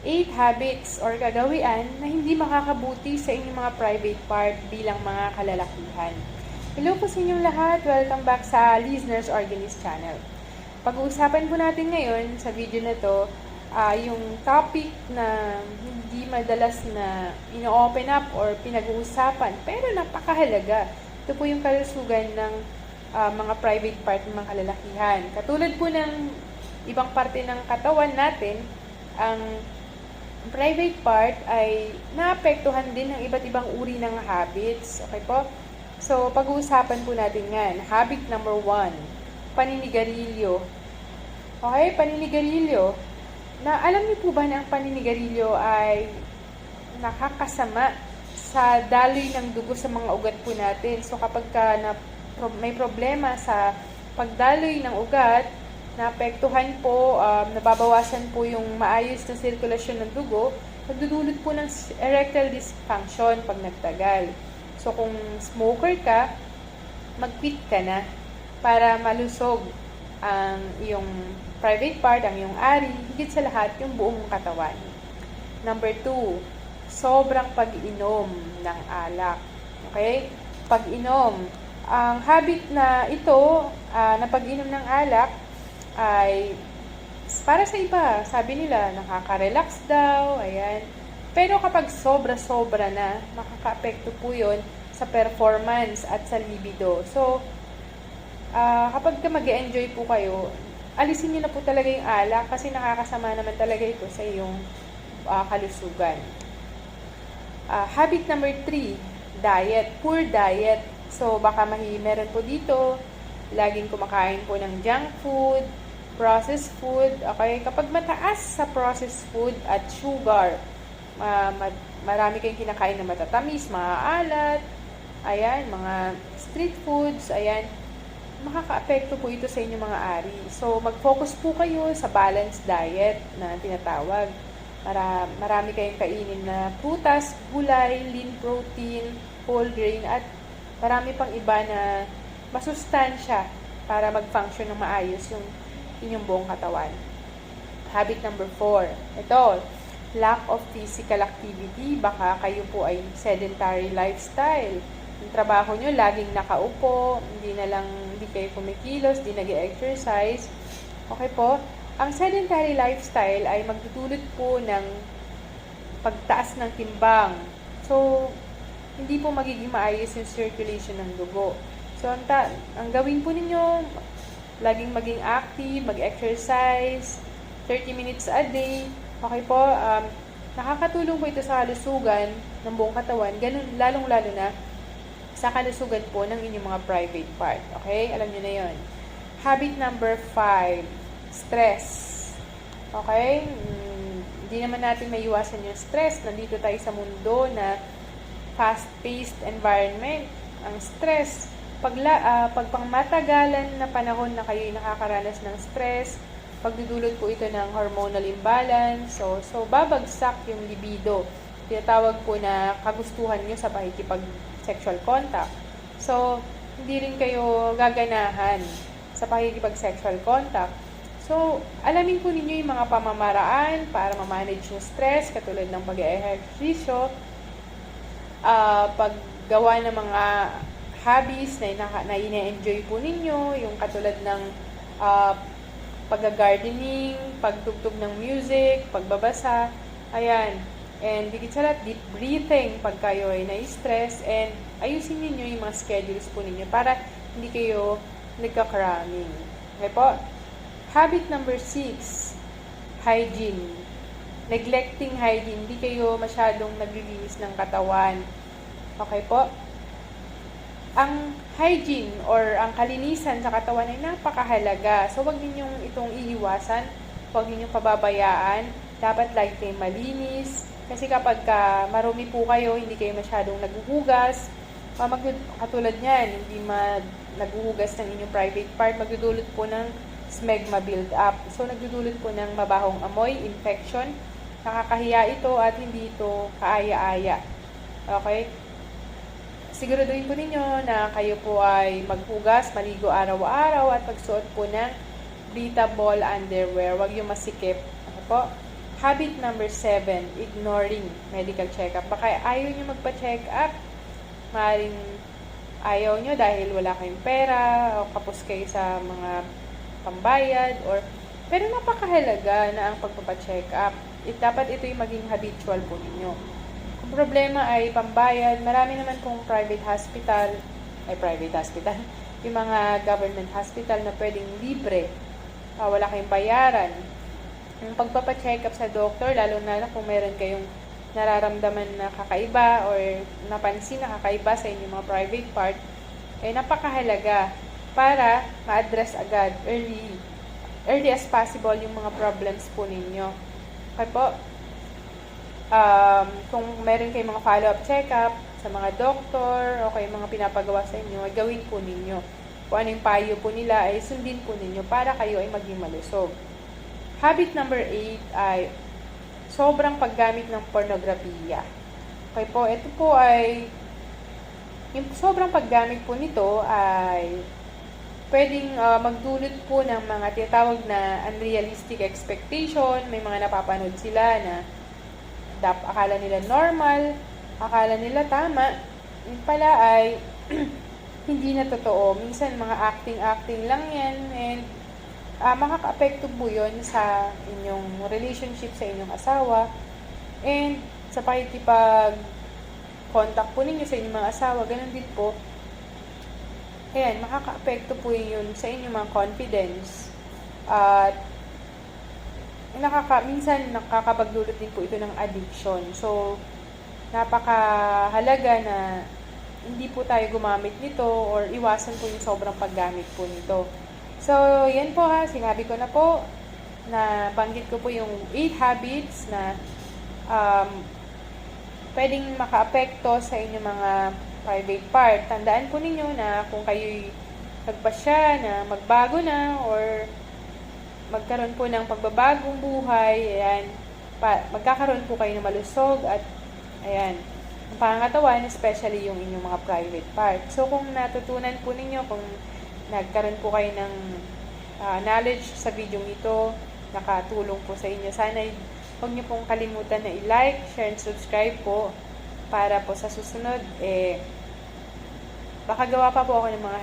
8 habits or kagawian na hindi makakabuti sa inyong mga private part bilang mga kalalakihan. Hello po sa inyong lahat. Welcome back sa Listeners Organist Channel. Pag-uusapan po natin ngayon sa video na to ah, yung topic na hindi madalas na ino-open up or pinag-uusapan pero napakahalaga. Ito po yung kalusugan ng ah, mga private part ng mga kalalakihan. Katulad po ng ibang parte ng katawan natin, ang private part ay naapektuhan din ng iba't ibang uri ng habits. Okay po? So, pag-uusapan po natin yan. Habit number one, paninigarilyo. Okay, paninigarilyo. Na alam niyo po ba na ang paninigarilyo ay nakakasama sa daloy ng dugo sa mga ugat po natin. So, kapag ka na, may problema sa pagdaloy ng ugat, naapektuhan po, um, nababawasan po yung maayos na sirkulasyon ng dugo, nagdudulot po ng erectile dysfunction pag nagtagal. So, kung smoker ka, mag-quit ka na para malusog ang iyong private part, ang iyong ari, higit sa lahat, yung buong katawan. Number two, sobrang pag-inom ng alak. Okay? Pag-inom. Ang habit na ito, ah, na pag-inom ng alak, ay para sa iba, sabi nila, nakaka-relax daw, ayan. Pero kapag sobra-sobra na, makaka-apekto po yun sa performance at sa libido. So, ah, kapag mag enjoy po kayo, alisin niyo na po talaga yung alak kasi nakakasama naman talaga ito sa iyong ah, kalusugan. Ah, habit number three, diet. Poor diet. So, baka mahi, meron po dito, laging kumakain po ng junk food, processed food. Okay, kapag mataas sa processed food at sugar, ma- marami kayong kinakain na matatamis, maaalat, ayan, mga street foods, ayan, makaka-apekto po ito sa inyong mga ari. So, mag-focus po kayo sa balanced diet na tinatawag. Para marami kayong kainin na prutas, gulay, lean protein, whole grain, at marami pang iba na masustansya para mag-function ng maayos yung inyong buong katawan. Habit number four. Ito, lack of physical activity. Baka kayo po ay sedentary lifestyle. Yung trabaho nyo, laging nakaupo, hindi na lang, hindi kayo kumikilos, hindi nag-exercise. Okay po? Ang sedentary lifestyle ay magdudulot po ng pagtaas ng timbang. So, hindi po magiging maayos yung circulation ng dugo. So, ang, ta- ang gawin po ninyo, laging maging active, mag-exercise, 30 minutes a day. Okay po, um, nakakatulong po ito sa kalusugan ng buong katawan, ganun, lalong-lalo na sa kalusugan po ng inyong mga private part. Okay? Alam nyo na yon. Habit number 5, stress. Okay? Mm, Hindi naman natin maiwasan yung stress. Nandito tayo sa mundo na fast-paced environment. Ang stress, pagla, ah, pag pangmatagalan na panahon na kayo nakakaranas ng stress, pagdudulot po ito ng hormonal imbalance, so, so babagsak yung libido. Tinatawag po na kagustuhan nyo sa pakikipag-sexual contact. So, hindi rin kayo gaganahan sa pakikipag-sexual contact. So, alamin po ninyo yung mga pamamaraan para ma-manage yung stress, katulad ng pag-ehersisyo, ah paggawa ng mga hobbies na, ina- na ine-enjoy po ninyo, yung katulad ng ah, pag-gardening, pagtugtog ng music, pagbabasa, ayan. And higit sa lahat, deep breathing pag kayo ay na-stress and ayusin ninyo yung mga schedules po ninyo para hindi kayo nagka-cramming. Okay po? Habit number six, hygiene. Neglecting hygiene. Hindi kayo masyadong naglilinis ng katawan. Okay po? Ang hygiene or ang kalinisan sa katawan ay napakahalaga. So, wag ninyong itong iiwasan. Huwag ninyong pababayaan. Dapat lagi kayong malinis. Kasi kapag ka marumi po kayo, hindi kayo masyadong naguhugas. Uh, magdu- katulad niyan, hindi ma naguhugas ng inyong private part, magdudulot po ng smegma build up. So, nagdudulot po ng mabahong amoy, infection. Nakakahiya ito at hindi ito kaaya-aya. Okay? Siguraduhin po ninyo na kayo po ay maghugas, maligo araw-araw at magsuot po ng breathable underwear. Huwag yung masikip. Ano po? Habit number seven, ignoring medical checkup. Baka ayaw nyo magpa-check up. Maaaring ayaw nyo dahil wala kayong pera o kapos kayo sa mga pambayad or pero napakahalaga na ang pagpapacheck up. It, dapat ito'y maging habitual po ninyo. Problema ay pambayad, marami naman pong private hospital, ay private hospital, yung mga government hospital na pwedeng libre, ah, wala kayong bayaran. Yung pagpapacheck up sa doctor, lalo na kung meron kayong nararamdaman na kakaiba or napansin na kakaiba sa inyong mga private part, eh napakahalaga para ma-address agad early early as possible yung mga problems po ninyo. Okay po, um, kung meron kayong mga follow-up check-up sa mga doktor o kayong mga pinapagawa sa inyo, ay gawin po ninyo. Kung ano yung payo po nila, ay sundin po ninyo para kayo ay maging malusog. Habit number 8 ay sobrang paggamit ng pornografiya. Okay po, ito po ay yung sobrang paggamit po nito ay pwedeng ah, magdulot po ng mga tinatawag na unrealistic expectation. May mga napapanood sila na dap akala nila normal, akala nila tama, yun pala ay hindi na totoo. Minsan mga acting-acting lang yan and ah, makaka-apekto po yun sa inyong relationship sa inyong asawa and sa pakikipag contact po ninyo sa inyong mga asawa, ganun din po. Ayan, makaka-apekto po yun sa inyong mga confidence. At nakaka, minsan nakakapagdulot din po ito ng addiction. So, napakahalaga na hindi po tayo gumamit nito or iwasan po yung sobrang paggamit po nito. So, yan po ha, sinabi ko na po na banggit ko po yung 8 habits na um, pwedeng makaapekto sa inyong mga private part. Tandaan po ninyo na kung kayo'y nagpasya na magbago na or magkaroon po ng pagbabagong buhay, ayan, pa, magkakaroon po kayo ng malusog at ayan, ang pangatawan, especially yung inyong mga private part. So, kung natutunan po ninyo, kung nagkaroon po kayo ng ah, knowledge sa video ito, nakatulong po sa inyo, sana huwag niyo pong kalimutan na i-like, share, and subscribe po para po sa susunod, eh, baka gawa pa po ako ng mga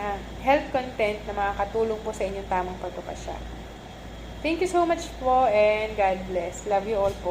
health content na makakatulong po sa inyong tamang pagpapasya. Thank you so much po and God bless. Love you all po.